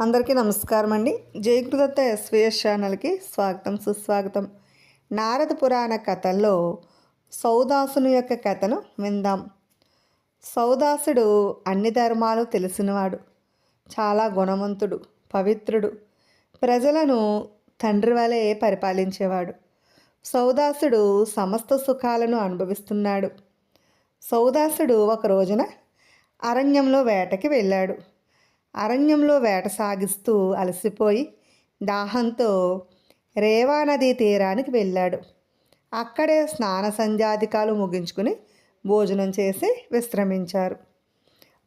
అందరికీ నమస్కారం అండి జయకృదత్త ఎస్విఎస్ ఛానల్కి స్వాగతం సుస్వాగతం. నారద పురాణ కథల్లో సౌదాసుని యొక్క కథను విందాం. సౌదాసుడు అన్ని ధర్మాలు తెలిసినవాడు. చాలా గుణవంతుడు పవిత్రుడు. ప్రజలను తండ్రి వలె పరిపాలించేవాడు. సౌదాసుడు సమస్త సుఖాలను అనుభవిస్తున్నాడు. సౌదాసుడు ఒక రోజున అరణ్యంలో వేటకి వెళ్ళాడు. అరణ్యంలో వేట సాగిస్తూ అలసిపోయి దాహంతో రేవా నదీ తీరానికి వెళ్ళాడు. అక్కడే స్నాన సంధ్యాధికాలు ముగించుకుని భోజనం చేసి విశ్రమించారు.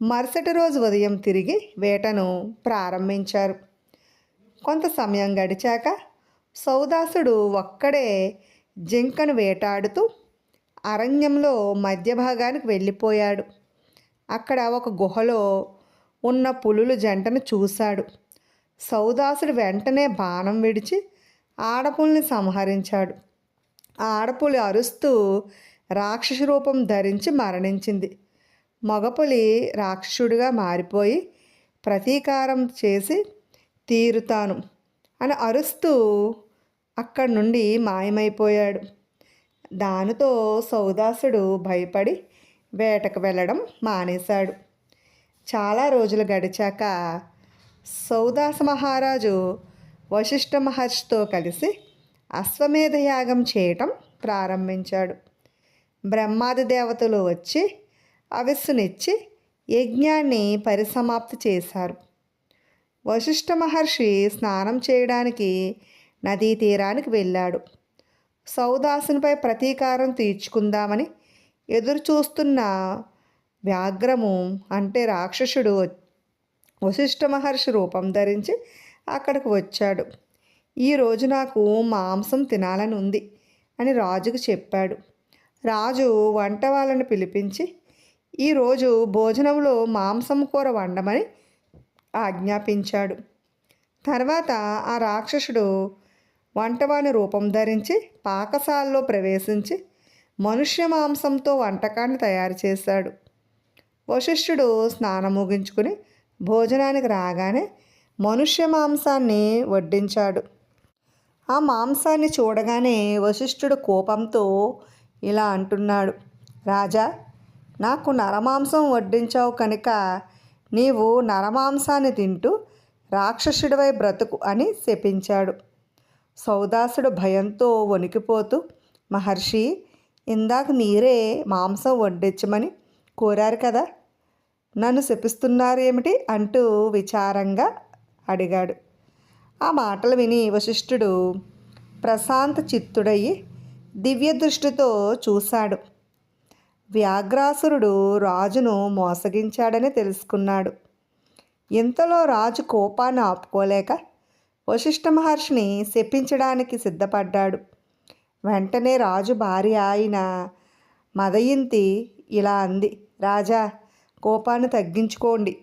మరుసటి రోజు ఉదయం తిరిగి వేటను ప్రారంభించారు. కొంత సమయం గడిచాక సౌదాసుడు ఒక్కడే జింకను వేటాడుతూ అరణ్యంలో మధ్య భాగానికి వెళ్ళిపోయాడు. అక్కడ ఒక గుహలో ఉన్న పులుల జంటను చూశాడు. సౌదాసుడు వెంటనే బాణం విడిచి ఆడపుల్ని సంహరించాడు. ఆ ఆడపులి అరుస్తూ రాక్షస రూపం ధరించి మరణించింది. మగపులి రాక్షసుడిగా మారిపోయి ప్రతీకారం చేసి తీరుతాను అని అరుస్తూ అక్కడి నుండి మాయమైపోయాడు. దానితో సౌదాసుడు భయపడి వేటకు వెళ్ళడం మానేశాడు. చాలా రోజులు గడిచాక సౌదాస మహారాజు వశిష్ఠ మహర్షితో కలిసి అశ్వమేధ యాగం చేయటం ప్రారంభించాడు. బ్రహ్మాది దేవతలు వచ్చి అవిస్సునిచ్చి యజ్ఞాన్ని పరిసమాప్తి చేశారు. వశిష్ఠ మహర్షి స్నానం చేయడానికి నదీ తీరానికి వెళ్ళాడు. సౌదాసునిపై ప్రతీకారం తీర్చుకుందామని ఎదురు చూస్తున్న వ్యాఘ్రము అంటే రాక్షసుడు వశిష్ఠ మహర్షి రూపం ధరించి అక్కడికి వచ్చాడు. ఈరోజు నాకు మాంసం తినాలని ఉంది అని రాజుకు చెప్పాడు. రాజు వంట వాళ్ళని పిలిపించి ఈరోజు భోజనంలో మాంసం కూర వండమని ఆజ్ఞాపించాడు. తర్వాత ఆ రాక్షసుడు వంటవాని రూపం ధరించి పాకశాలలో ప్రవేశించి మనుష్య మాంసంతో వంటకాన్ని తయారు చేశాడు. వశిష్ఠుడు స్నానం ముగించుకుని భోజనానికి రాగానే మనుష్య మాంసాన్ని వడ్డించాడు. ఆ మాంసాన్ని చూడగానే వశిష్ఠుడు కోపంతో ఇలా అంటున్నాడు. రాజా నాకు నరమాంసం వడ్డించావు కనుక నీవు నరమాంసాన్ని తింటూ రాక్షసుడివై బ్రతుకు అని శపించాడు. సౌదాసుడు భయంతో వణికిపోతూ మహర్షి ఇందాక మీరే మాంసం వడ్డించమని కోరారు కదా. నన్ను శపిస్తున్నారేమిటి అంటూ విచారంగా అడిగాడు. ఆ మాటలు విని వశిష్ఠుడు ప్రశాంత చిత్తుడయ్యి దివ్య దృష్టితో చూశాడు. వ్యాఘ్రాసురుడు రాజును మోసగించాడని తెలుసుకున్నాడు. ఇంతలో రాజు కోపాన్ని ఆపుకోలేక వశిష్ఠ మహర్షిని శపించడానికి సిద్ధపడ్డాడు. వెంటనే రాజు భార్య అయిన మదయింతి ఇలా అంది. రాజా కోపాన్ని తగ్గించుకోండి.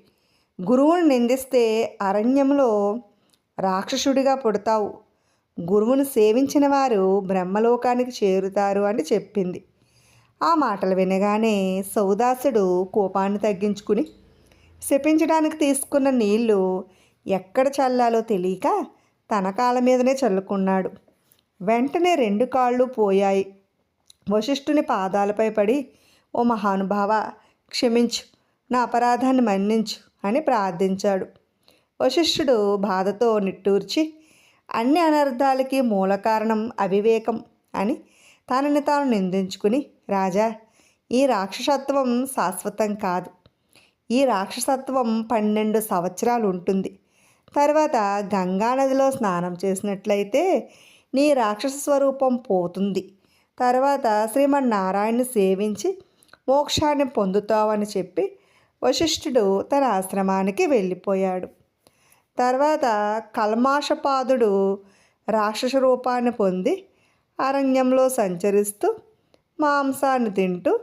గురువుని నిందిస్తే అరణ్యంలో రాక్షసుడిగా పుడతావు. గురువును సేవించిన వారు బ్రహ్మలోకానికి చేరుతారు అని చెప్పింది. ఆ మాటలు వినగానే సౌదాసుడు కోపాన్ని తగ్గించుకుని శపించడానికి తీసుకున్న నీళ్ళు ఎక్కడ చల్లాలో తెలియక తన కాళ్ళ మీదనే చల్లుకున్నాడు. వెంటనే రెండు కాళ్ళు పోయాయి. వశిష్ఠుని పాదాలపై పడి ఓ మహానుభావ క్షమించు. నా అపరాధాన్ని మన్నించు అని ప్రార్థించాడు. వశిష్ఠుడు బాధతో నిట్టూర్చి అన్ని అనర్థాలకి మూల కారణం అవివేకం అని తనని తాను నిందించుకుని రాజా ఈ రాక్షసత్వం శాశ్వతం కాదు. ఈ రాక్షసత్వం పన్నెండు సంవత్సరాలు ఉంటుంది. తర్వాత గంగానదిలో స్నానం చేసినట్లయితే నీ రాక్షస స్వరూపం పోతుంది. తర్వాత శ్రీమన్నారాయణని సేవించి మోక్షాన్ని పొందుతావని చెప్పి వశిష్ఠుడు తన ఆశ్రమానికి వెళ్ళిపోయాడు. తర్వాత కల్మాషపాదుడు రాక్షస రూపాన్ని పొంది అరణ్యంలో సంచరిస్తూ మాంసాన్ని తింటూ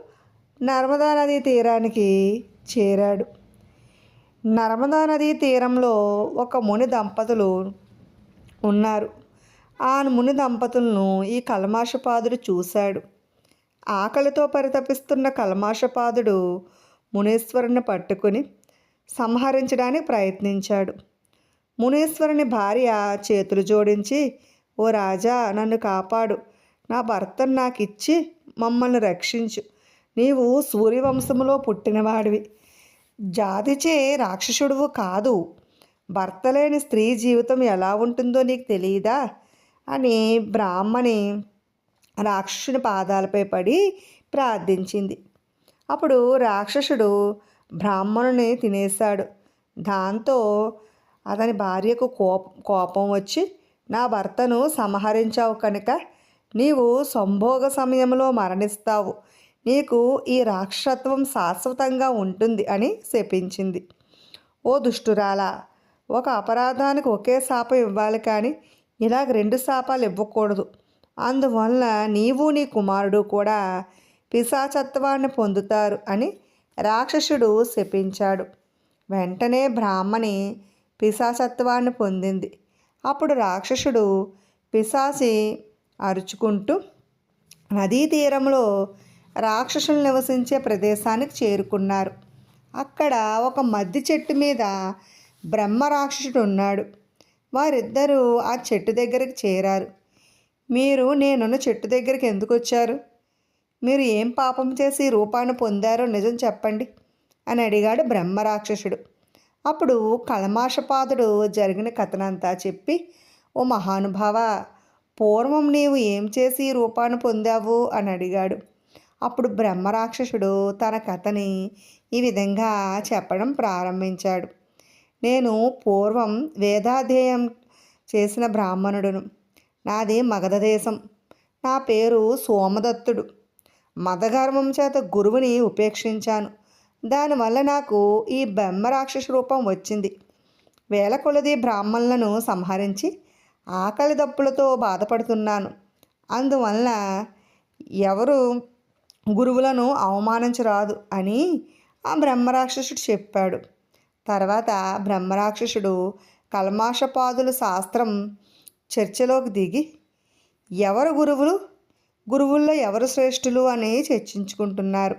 నర్మదా నదీ తీరానికి చేరాడు. నర్మదా నదీ తీరంలో ఒక ముని దంపతులు ఉన్నారు. ఆ ముని దంపతులను ఈ కల్మాషపాదుడు చూశాడు. ఆకలితో పరితపిస్తున్న కల్మాషపాదుడు మునీశ్వరుని పట్టుకుని సంహరించడానికి ప్రయత్నించాడు. మునేశ్వరుని భార్య చేతులు జోడించి ఓ రాజా నన్ను కాపాడు. నా భర్తను నాకు ఇచ్చి మమ్మల్ని రక్షించు. నీవు సూర్యవంశములో పుట్టినవాడివి. జాతిచే రాక్షసుడువు కాదు. భర్త లేని స్త్రీ జీవితం ఎలా ఉంటుందో నీకు తెలియదా అని బ్రాహ్మణి రాక్షసుని పాదాలపై పడి ప్రార్థించింది. అప్పుడు రాక్షసుడు బ్రాహ్మణుని తినేశాడు. దాంతో అతని భార్యకు కోప కోపం వచ్చి నా భర్తను సంహరించావు కనుక నీవు సంభోగ సమయంలో మరణిస్తావు. నీకు ఈ రాక్షసత్వం శాశ్వతంగా ఉంటుంది అని శపించింది. ఓ దుష్టురాలా ఒక అపరాధానికి ఒకే శాపం ఇవ్వాలి కానీ ఇలాగ రెండు శాపాలు ఇవ్వకూడదు. అందువల్ల నీవు నీ కుమారుడు కూడా పిశాచత్వాన్ని పొందుతారు అని రాక్షసుడు శపించాడు. వెంటనే బ్రాహ్మణి పిశాచత్వాన్ని పొందింది. అప్పుడు రాక్షసుడు పిశాచి అరుచుకుంటూ నదీ తీరంలో రాక్షసులు నివసించే ప్రదేశానికి చేరుకున్నారు. అక్కడ ఒక మద్ది చెట్టు మీద బ్రహ్మ రాక్షసుడు ఉన్నాడు. వారిద్దరూ ఆ చెట్టు దగ్గరికి చేరారు. మీరు నేనున్న చెట్టు దగ్గరికి ఎందుకు వచ్చారు? మీరు ఏం పాపం చేసి రూపాన్ని పొందారో నిజం చెప్పండి అని అడిగాడు బ్రహ్మరాక్షసుడు. అప్పుడు కలమాషపాదుడు జరిగిన కథనంతా చెప్పి ఓ మహానుభావ పూర్వం నీవు ఏం చేసి రూపాన్ని పొందావు? అని అడిగాడు. అప్పుడు బ్రహ్మరాక్షసుడు తన కథని ఈ విధంగా చెప్పడం ప్రారంభించాడు. నేను పూర్వం వేదాధ్యయం చేసిన బ్రాహ్మణుడును. నాది మగధ దేశం. నా పేరు సోమదత్తుడు. మదగర్వం చేత గురువుని ఉపేక్షించాను. దానివల్ల నాకు ఈ బ్రహ్మరాక్షస రూపం వచ్చింది. వేల కొలది బ్రాహ్మణులను సంహరించి ఆకలి దప్పులతో బాధపడుతున్నాను. అందువల్ల ఎవరు గురువులను అవమానించరాదు అని ఆ బ్రహ్మరాక్షసుడు చెప్పాడు. తర్వాత బ్రహ్మరాక్షసుడు కల్మాషపాదుల శాస్త్రం చర్చలోకి దిగి ఎవరు గురువులు? గురువుల్లో ఎవరు శ్రేష్ఠులు అని చర్చించుకుంటున్నారు.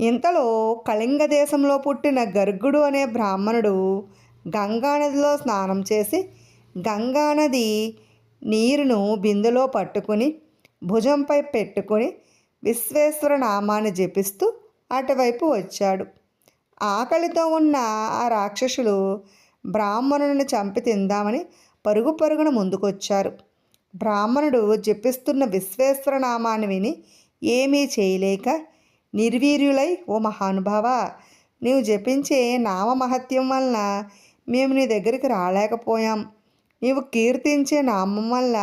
ఇంతలో కళింగ దేశంలో పుట్టిన గర్గుడు అనే బ్రాహ్మణుడు గంగానదిలో స్నానం చేసి గంగానది నీరును బిందెలో పట్టుకుని భుజంపై పెట్టుకుని విశ్వేశ్వర నామాన్ని జపిస్తూ అటువైపు వచ్చాడు. ఆకలితో ఉన్న ఆ రాక్షసులు బ్రాహ్మణుని చంపి తిందామని పరుగు పరుగున ముందుకొచ్చారు. బ్రాహ్మణుడు జపిస్తున్న విశ్వేశ్వరనామాన్ని విని ఏమీ చేయలేక నిర్వీర్యులై ఓ మహానుభావ నీవు జపించే నామ మహత్యం వలన మేము నీ దగ్గరికి రాలేకపోయాం. నీవు కీర్తించే నామం వల్ల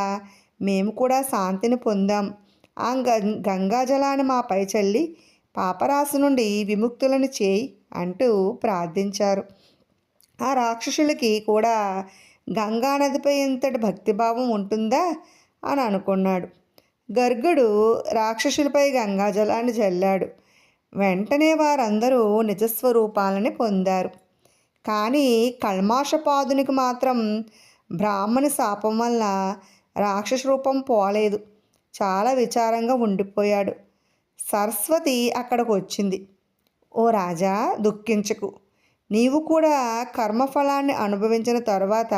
మేము కూడా శాంతిని పొందాం. ఆ గంగాజలాన్ని మాపై చల్లి పాపరాశి నుండి విముక్తులను చేయి అంటూ ప్రార్థించారు. ఆ రాక్షసులకి కూడా గంగానదిపై ఇంతటి భక్తిభావం ఉంటుందా? అని అనుకున్నాడు. గర్గుడు రాక్షసులపై గంగాజలాన్ని చల్లాడు వెంటనే వారందరూ నిజస్వరూపాలని పొందారు. కానీ కల్మాషపాదునికి మాత్రం బ్రాహ్మణి శాపం వల్ల రాక్షస రూపం పోలేదు. చాలా విచారంగా ఉండిపోయాడు. సరస్వతి అక్కడికి వచ్చింది ఓ రాజా దుఃఖించకు. నీవు కూడా కర్మఫలాన్ని అనుభవించిన తరువాత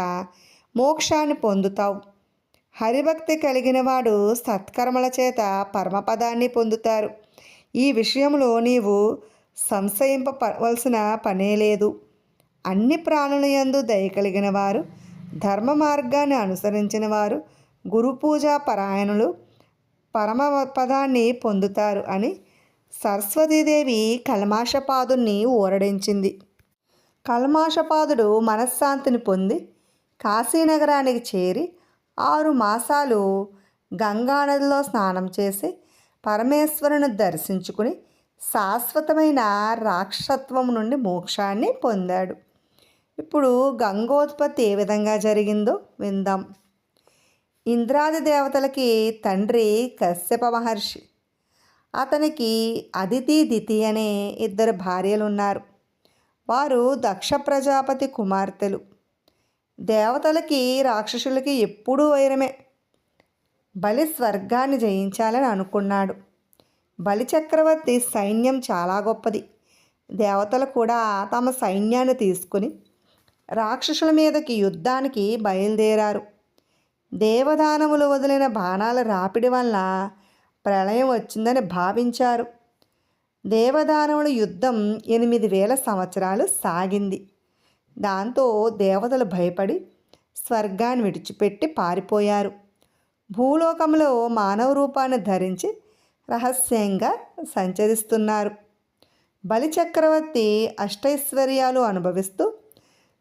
మోక్షాన్ని పొందుతావు. హరిభక్తి కలిగిన వాడు సత్కర్మల చేత పరమపదాన్ని పొందుతారు. ఈ విషయంలో నీవు సంశయింపవలసిన పనే లేదు. అన్ని ప్రాణుల యందు దయ కలిగిన వారు ధర్మ మార్గాన్ని అనుసరించిన వారు గురు పూజా పరాయణులు పరమ పదాన్ని పొందుతారు అని సరస్వతీదేవి కల్మాషపాదుని ఊరడించింది కల్మాషపాదుడు మనశ్శాంతిని పొంది కాశీనగరానికి చేరి ఆరు మాసాలు గంగానదిలో స్నానం చేసి పరమేశ్వరుని దర్శించుకుని శాశ్వతమైన రాక్షసత్వం నుండి మోక్షాన్ని పొందాడు. ఇప్పుడు గంగోత్పత్తి ఏ విధంగా జరిగిందో విందాం. ఇంద్రాది దేవతలకి తండ్రి కశ్యప మహర్షి. అతనికి అదితి దితి అనే ఇద్దరు భార్యలు ఉన్నారు. వారు దక్ష ప్రజాపతి కుమార్తెలు. దేవతలకి రాక్షసులకి ఎప్పుడూ వైరమే. బలి స్వర్గాన్ని జయించాలని అనుకున్నాడు. బలి చక్రవర్తి సైన్యం చాలా గొప్పది. దేవతలు కూడా తమ సైన్యాన్ని తీసుకుని రాక్షసుల మీదకి యుద్ధానికి బయలుదేరారు. దేవదానములు వదిలిన బాణాల రాపిడి వల్ల ప్రళయం వచ్చిందని భావించారు. దేవదానవుల యుద్ధం ఎనిమిది వేల సంవత్సరాలు సాగింది. దాంతో దేవతలు భయపడి స్వర్గాన్ని విడిచిపెట్టి పారిపోయారు. భూలోకంలో మానవ రూపాన్ని ధరించి రహస్యంగా సంచరిస్తున్నారు. బలిచక్రవర్తి అష్టైశ్వర్యాలు అనుభవిస్తూ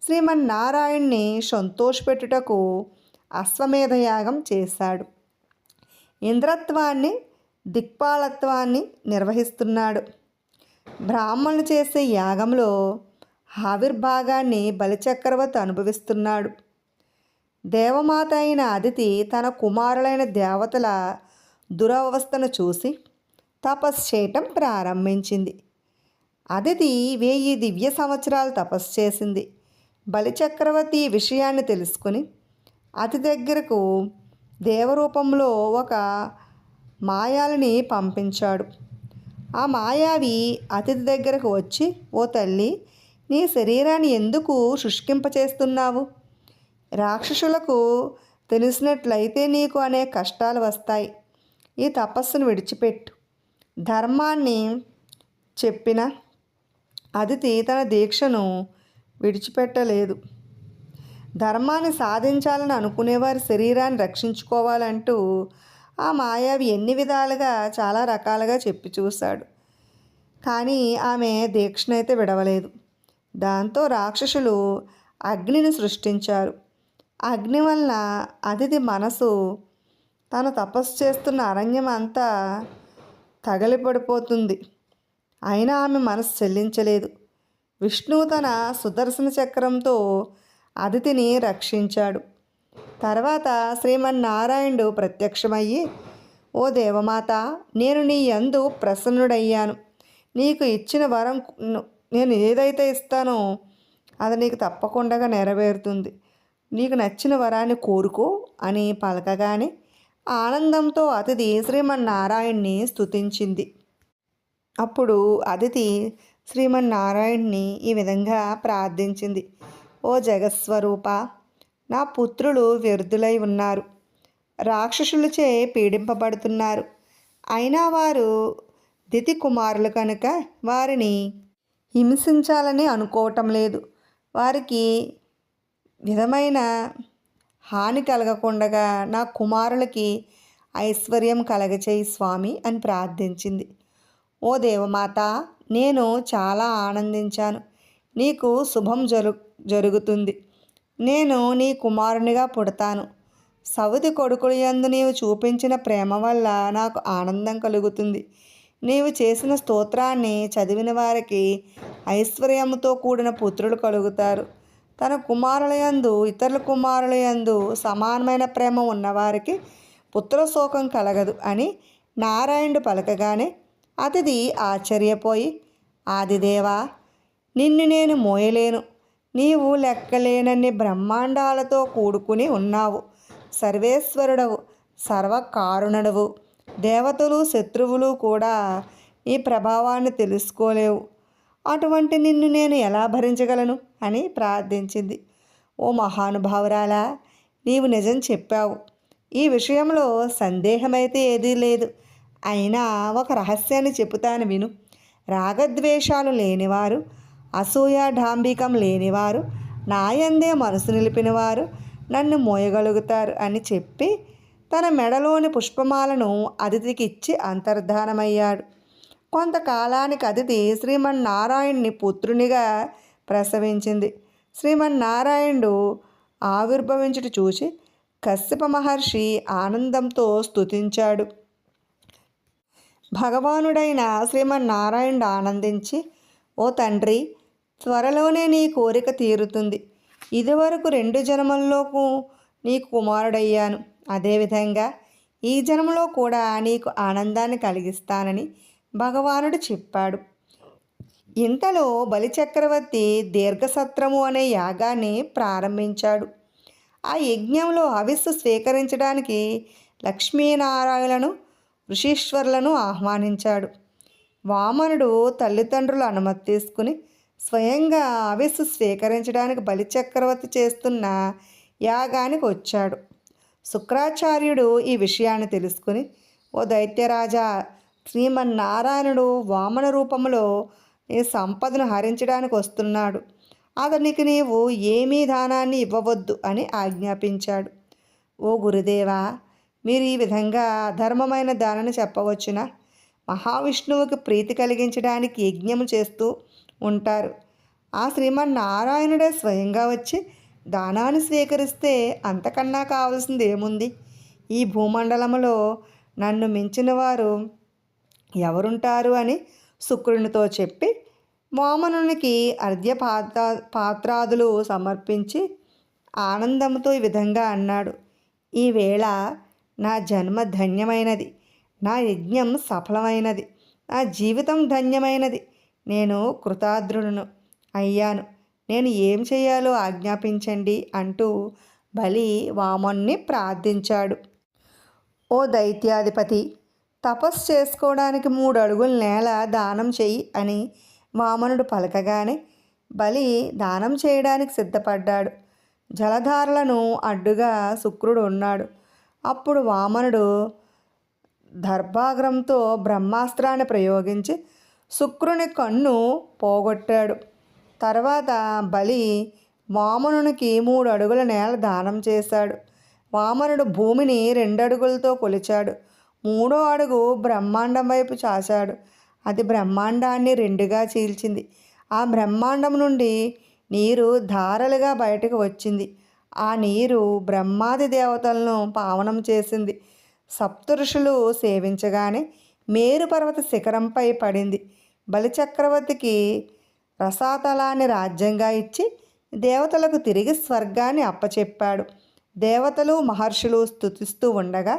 శ్రీమన్నారాయణ్ణి సంతోషపెట్టుటకు అశ్వమేధయాగం చేశాడు. ఇంద్రత్వాన్ని దిక్పాలత్వాన్ని నిర్వహిస్తున్నాడు. బ్రాహ్మణులు చేసే యాగంలో ఆవిర్భాగాన్ని బలిచక్రవర్తి అనుభవిస్తున్నాడు. దేవమాత అయిన అదితి తన కుమారులైన దేవతల దురవస్థను చూసి తపస్సు చేయటం ప్రారంభించింది. అదితి వెయ్యి దివ్య సంవత్సరాలు తపస్సు చేసింది. బలిచక్రవర్తి ఈ విషయాన్ని తెలుసుకుని అతి దగ్గరకు దేవరూపంలో ఒక మాయాలని పంపించాడు. ఆ మాయావి అతిథి దగ్గరకు వచ్చి ఓ తల్లి నీ శరీరాన్ని ఎందుకు శుష్కింపచేస్తున్నావు? రాక్షసులకు తెలిసినట్లయితే నీకు అనే కష్టాలు వస్తాయి. ఈ తపస్సును విడిచిపెట్టు. ధర్మాన్ని చెప్పిన అదితి తన దీక్షను విడిచిపెట్టలేదు. ధర్మాన్ని సాధించాలని అనుకునేవారి శరీరాన్ని రక్షించుకోవాలంటూ ఆ మాయావి ఎన్ని విధాలుగా చాలా రకాలుగా చెప్పి చూశాడు. కానీ ఆమె దీక్షనైతే విడవలేదు. దాంతో రాక్షసులు అగ్నిని సృష్టించారు. అగ్ని వలన అతిథి మనసు తను తపస్సు చేస్తున్న అరణ్యం అంతా తగలిపడిపోతుంది. అయినా ఆమె మనసు చెల్లించలేదు. విష్ణువు తన సుదర్శన చక్రంతో అతిథిని రక్షించాడు. తర్వాత శ్రీమన్నారాయణుడు ప్రత్యక్షమయ్యి ఓ దేవమాత నేను నీ యందు ప్రసన్నుడయ్యాను. నీకు ఇచ్చిన వరం నేను ఏదైతే ఇస్తానో అది నీకు తప్పకుండా నెరవేరుతుంది. నీకు నచ్చిన వరాన్ని కోరుకో అని పలకగానే ఆనందంతో అతిథి శ్రీమన్నారాయణ్ణి స్తుతించింది. అప్పుడు అతిథి శ్రీమన్నారాయణ్ణి ఈ విధంగా ప్రార్థించింది. ఓ జగస్వరూప నా పుత్రులు వ్యర్థులై ఉన్నారు. రాక్షసులచే పీడింపబడుతున్నారు. అయినా వారు దితి కుమారులు కనుక వారిని హింసించాలని అనుకోవటం లేదు. వారికి విధమైన హాని కలగకుండగా నా కుమారులకి ఐశ్వర్యం కలగచేయి స్వామి అని ప్రార్థించింది. ఓ దేవమాత నేను చాలా ఆనందించాను. నీకు శుభం జరు జరుగుతుంది. నేను నీ కుమారునిగా పుడతాను. సవతి కొడుకులు యందు నీవు చూపించిన ప్రేమ వల్ల నాకు ఆనందం కలుగుతుంది. నీవు చేసిన స్తోత్రాన్ని చదివిన వారికి ఐశ్వర్యముతో కూడిన పుత్రులు కలుగుతారు. తన కుమారుల యందు ఇతరుల కుమారుల యందు సమానమైన ప్రేమ ఉన్నవారికి పుత్రశోకం కలగదు అని నారాయణుడు పలకగానే అతిథి ఆశ్చర్యపోయి ఆదిదేవా నిన్ను నేను మోయలేను. నీవు లెక్కలేనన్ని బ్రహ్మాండాలతో కూడుకుని ఉన్నావు. సర్వేశ్వరుడవు సర్వకారుణుడవు. దేవతలు శత్రువులు కూడా ఈ ప్రభావాన్ని తెలుసుకోలేవు. అటువంటి నిన్ను నేను ఎలా భరించగలను? అని ప్రార్థించింది. ఓ మహానుభావురాలా నీవు నిజం చెప్పావు. ఈ విషయంలో సందేహమైతే ఏదీ లేదు. అయినా ఒక రహస్యాన్ని చెబుతాను విను. రాగద్వేషాలు లేనివారు అసూయ డాంబికం లేనివారు నాయందే మనసు నిలిపినవారు నన్ను మోయగలుగుతారు అని చెప్పి తన మెడలోని పుష్పమాలను అతిథికి ఇచ్చి అంతర్ధానమయ్యాడు. కొంతకాలానికి అతిథి శ్రీమన్నారాయణ్ణి పుత్రునిగా ప్రసవించింది. శ్రీమన్నారాయణుడు ఆవిర్భవించుట చూసి కశ్యప మహర్షి ఆనందంతో స్తుతించాడు. భగవానుడైన శ్రీమన్నారాయణుడు ఆనందించి ఓ తండ్రి త్వరలోనే నీ కోరిక తీరుతుంది. ఇదివరకు రెండు జన్మల్లోకు నీకు కుమారుడయ్యాను. అదేవిధంగా ఈ జన్మలో కూడా నీకు ఆనందాన్ని కలిగిస్తానని భగవానుడు చెప్పాడు. ఇంతలో బలిచక్రవర్తి దీర్ఘసత్రము అనే యాగాన్ని ప్రారంభించాడు. ఆ యజ్ఞంలో హవిస్సు స్వీకరించడానికి లక్ష్మీనారాయణను ఋషీశ్వరులను ఆహ్వానించాడు. వామనుడు తల్లిదండ్రుల అనుమతి తీసుకుని స్వయంగా ఆవిస్సు స్వీకరించడానికి బలిచక్రవర్తి చేస్తున్న యాగానికి వచ్చాడు. శుక్రాచార్యుడు ఈ విషయాన్ని తెలుసుకుని ఓ దైత్యరాజా శ్రీమన్నారాయణుడు వామన రూపంలో నీ సంపదను హరించడానికి వస్తున్నాడు. అతనికి నీవు ఏమీ దానాన్ని ఇవ్వవద్దు అని ఆజ్ఞాపించాడు. ఓ గురుదేవా మీరు ఈ విధంగా అధర్మమైన దానని చెప్పవచ్చునా? మహావిష్ణువుకి ప్రీతి కలిగించడానికి యజ్ఞము చేస్తూ ఉంటారు. ఆ శ్రీమన్నారాయణుడే స్వయంగా వచ్చి దానాన్ని స్వీకరిస్తే అంతకన్నా కావాల్సింది ఏముంది ఈ భూమండలంలో నన్ను మించిన వారు ఎవరుంటారు అని శుక్రునితో చెప్పి వామనునికి అర్ఘ్య పాత్ర పాత్రాదులు సమర్పించి ఆనందంతో ఈ విధంగా అన్నాడు. ఈవేళ నా జన్మ ధన్యమైనది. నా యజ్ఞం సఫలమైనది. నా జీవితం ధన్యమైనది. నేను కృతార్థుడును అయ్యాను. నేను ఏం చేయాలో ఆజ్ఞాపించండి అంటూ బలి వామన్ని ప్రార్థించాడు. ఓ దైత్యాధిపతి తపస్సు చేసుకోవడానికి మూడు అడుగుల నేల దానం చెయ్యి అని వామనుడు పలకగానే బలి దానం చేయడానికి సిద్ధపడ్డాడు. జలధారలను అడ్డుగా శుక్రుడు ఉన్నాడు. అప్పుడు వామనుడు దర్భాగ్రంతో బ్రహ్మాస్త్రాన్ని ప్రయోగించి శుక్రుని కన్ను పోగొట్టాడు. తర్వాత బలి వామనునికి మూడు అడుగుల నేల దానం చేశాడు. వామనుడు భూమిని రెండు అడుగులతో కొలిచాడు. మూడో అడుగు బ్రహ్మాండం వైపు చాచాడు అది బ్రహ్మాండాన్ని రెండుగా చీల్చింది. ఆ బ్రహ్మాండం నుండి నీరు ధారలుగా బయటకు వచ్చింది. ఆ నీరు బ్రహ్మాది దేవతలను పావనం చేసింది. సప్తఋషులు సేవించగానే మేరుపర్వత శిఖరంపై పడింది. బలిచక్రవర్తికి రసాతలాన్ని రాజ్యంగా ఇచ్చి దేవతలకు తిరిగి స్వర్గాన్ని అప్పచెప్పాడు. దేవతలు మహర్షులు స్థుతిస్తూ ఉండగా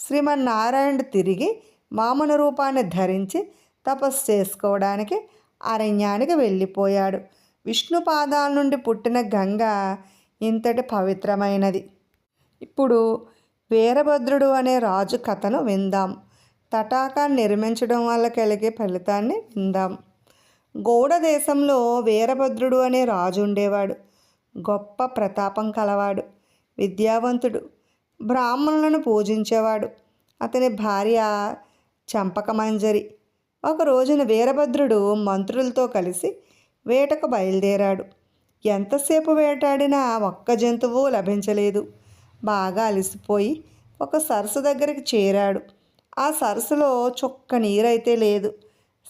శ్రీమన్నారాయణుడు తిరిగి మామన రూపాన్ని ధరించి తపస్సు చేసుకోవడానికి అరణ్యానికి వెళ్ళిపోయాడు. విష్ణు పాదాల నుండి పుట్టిన గంగ ఇంతటి పవిత్రమైనది. ఇప్పుడు వీరభద్రుడు అనే రాజు కథను విందాం. తటాకాన్ని నిర్మించడం వల్ల కలిగే ఫలితాన్ని విందాం. గౌడ దేశంలో వీరభద్రుడు అనే రాజు ఉండేవాడు. గొప్ప ప్రతాపం కలవాడు. విద్యావంతుడు. బ్రాహ్మణులను పూజించేవాడు. అతని భార్య చంపకమంజరి. ఒక రోజున వీరభద్రుడు మంత్రులతో కలిసి వేటకు బయలుదేరాడు. ఎంతసేపు వేటాడినా ఒక్క జంతువు లభించలేదు. బాగా అలసిపోయి ఒక సరస్సు దగ్గరికి చేరాడు. ఆ సరస్సులో చుక్క నీరైతే లేదు.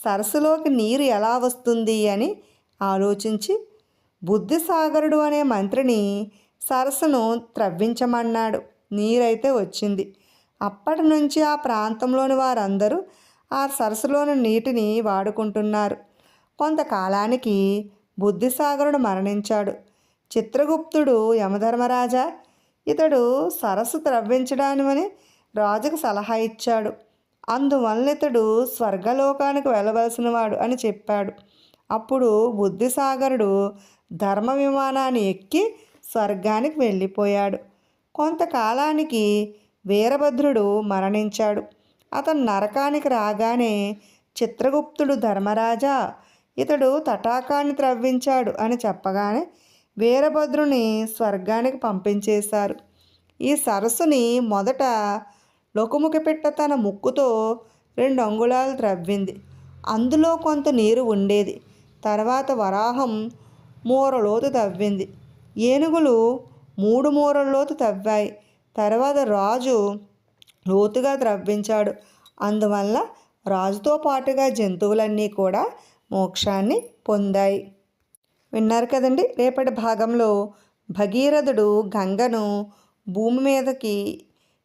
సరస్సులోకి నీరు ఎలా వస్తుంది అని ఆలోచించి బుద్ధిసాగరుడు అనే మంత్రిని సరస్సును త్రవ్వించమన్నాడు. నీరైతే వచ్చింది. అప్పటి నుంచి ఆ ప్రాంతంలోని వారందరూ ఆ సరస్సులోని నీటిని వాడుకుంటున్నారు. కొంతకాలానికి బుద్ధిసాగరుడు మరణించాడు. చిత్రగుప్తుడు యమధర్మరాజా ఇతడు సరస్సు త్రవ్వించడానిమని రాజుకు సలహా ఇచ్చాడు. అందువల్ల ఇతడు స్వర్గలోకానికి వెళ్ళవలసిన వాడు అని చెప్పాడు. అప్పుడు బుద్ధిసాగరుడు ధర్మ విమానాన్ని ఎక్కి స్వర్గానికి వెళ్ళిపోయాడు. కొంతకాలానికి వీరభద్రుడు మరణించాడు. అతను నరకానికి రాగానే చిత్రగుప్తుడు ధర్మరాజా ఇతడు తటాకాన్ని త్రవ్వించాడు అని చెప్పగానే వీరభద్రుని స్వర్గానికి పంపించేశారు. ఈ సరస్సుని మొదట లొకుముకి పెట్ట తన ముక్కుతో రెండు అంగుళాలు త్రవ్వింది. అందులో కొంత నీరు ఉండేది. తర్వాత వరాహం మూరలోతు తవ్వింది. ఏనుగులు మూడు మూరల్లోతు తవ్వాయి. తర్వాత రాజు లోతుగా త్రవ్వించాడు. అందువల్ల రాజుతో పాటుగా జంతువులన్నీ కూడా మోక్షాన్ని పొందాయి. విన్నారు కదండి? రేపటి భాగంలో భగీరథుడు గంగను భూమి మీదకి